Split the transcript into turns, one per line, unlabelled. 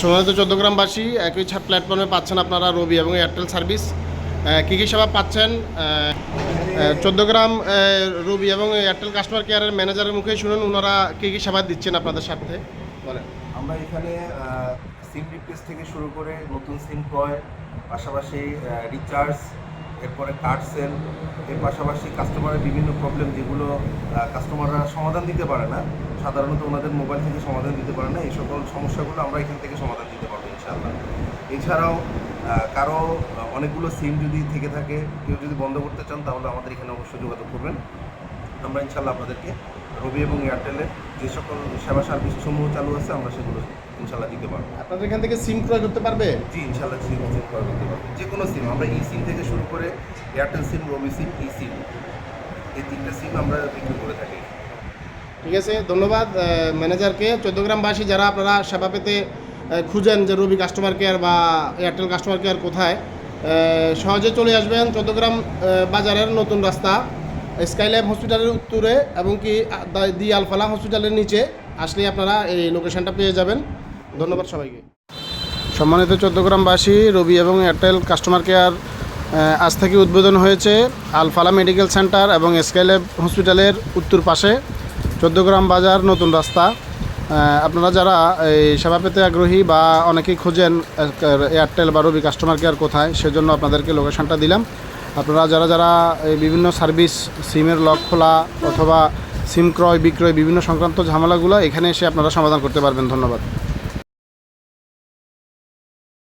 সোনালিত চোদ্দগ্রামবাসী, একই ছা প্ল্যাটফর্মে পাচ্ছেন আপনারা রবি এবং এয়ারটেল সার্ভিস কী কী সেবা পাচ্ছেন? চোদ্দগ্রাম রবি এবং এয়ারটেল কাস্টমার কেয়ারের ম্যানেজারের মুখে শুনুন ওনারা কী কী সেবা দিচ্ছেন আপনাদের সাথে বলেন।
আমরা এখানে সিম রিপ্লেস থেকে শুরু করে নতুন সিম ক্রয় পাশাপাশি রিচার্জ এরপরে কার্ড সেল এর পাশাপাশি কাস্টমারের বিভিন্ন প্রবলেম যেগুলো কাস্টমাররা সমাধান দিতে পারে না, সাধারণত ওনাদের মোবাইল থেকে সমাধান দিতে পারে না, এই সকল সমস্যাগুলো আমরা এখান থেকে সমাধান দিতে পারব ইনশাআল্লাহ। এছাড়াও কারও অনেকগুলো সিম যদি থেকে থাকে, কেউ যদি বন্ধ করতে চান, তাহলে আমাদের এখানে অবশ্যই যোগাযোগ করবেন। আমরা ইনশাল্লাহ আপনাদেরকে রবি এবং এয়ারটেলের যে সকল সেবা সার্ভিস সমূহ চালু আছে আমরা সেগুলো ইনশাল্লাহ দিতে পারব।
আপনাদের এখান থেকে সিম ক্রয় করতে পারবে?
জি ইনশাল্লাহ সিম সিম করা করতে পারব। যে কোনো সিম আমরা ই সিম থেকে শুরু করে এয়ারটেল সিম রবি সিম ই সিম এই তিনটে সিম আমরা বিক্রি করে থাকি।
ঠিক আছে ধন্যবাদ। ম্যানেজারকে চোদ্দগ্রামবাসী যারা আপনারা সেবা পেতে খুঁজেন যে রবি কাস্টমার কেয়ার বা এয়ারটেল কাস্টমার কেয়ার কোথায় সহজে চলে আসবেন চোদ্দগ্রাম বাজারের নতুন রাস্তা। স্কাইল্যাব হসপিটালের উত্তরে এবং কি দা- আলফালা হসপিটালের নিচে আসলেই আপনারা এই লোকেশনটা পেয়ে যাবেন। ধন্যবাদ সবাইকে। সম্মানিত চোদ্দগ্রামবাসী, রবি এবং এয়ারটেল কাস্টমার কেয়ার আজ থেকে উদ্বোধন হয়েছে আলফালা মেডিকেল সেন্টার এবং স্কাইল্যাব হসপিটালের উত্তর পাশে। চোদ্দগ্রাম বাজার, নতুন রাস্তা। আপনারা যারা এই সেবা পেতে আগ্রহী বা অনেকেই খোঁজেন এয়ারটেল বা রবি কাস্টমার কেয়ার কোথায়, সেজন্য আপনাদেরকে লোকেশনটা দিলাম। আপনারা যারা যারা বিভিন্ন সার্ভিস, সিমের লক খোলা অথবা সিম ক্রয়, বিক্রয়, বিভিন্ন সংক্রান্ত ঝামেলাগুলো এখানে এসে আপনারা সমাধান করতে পারবেন। ধন্যবাদ।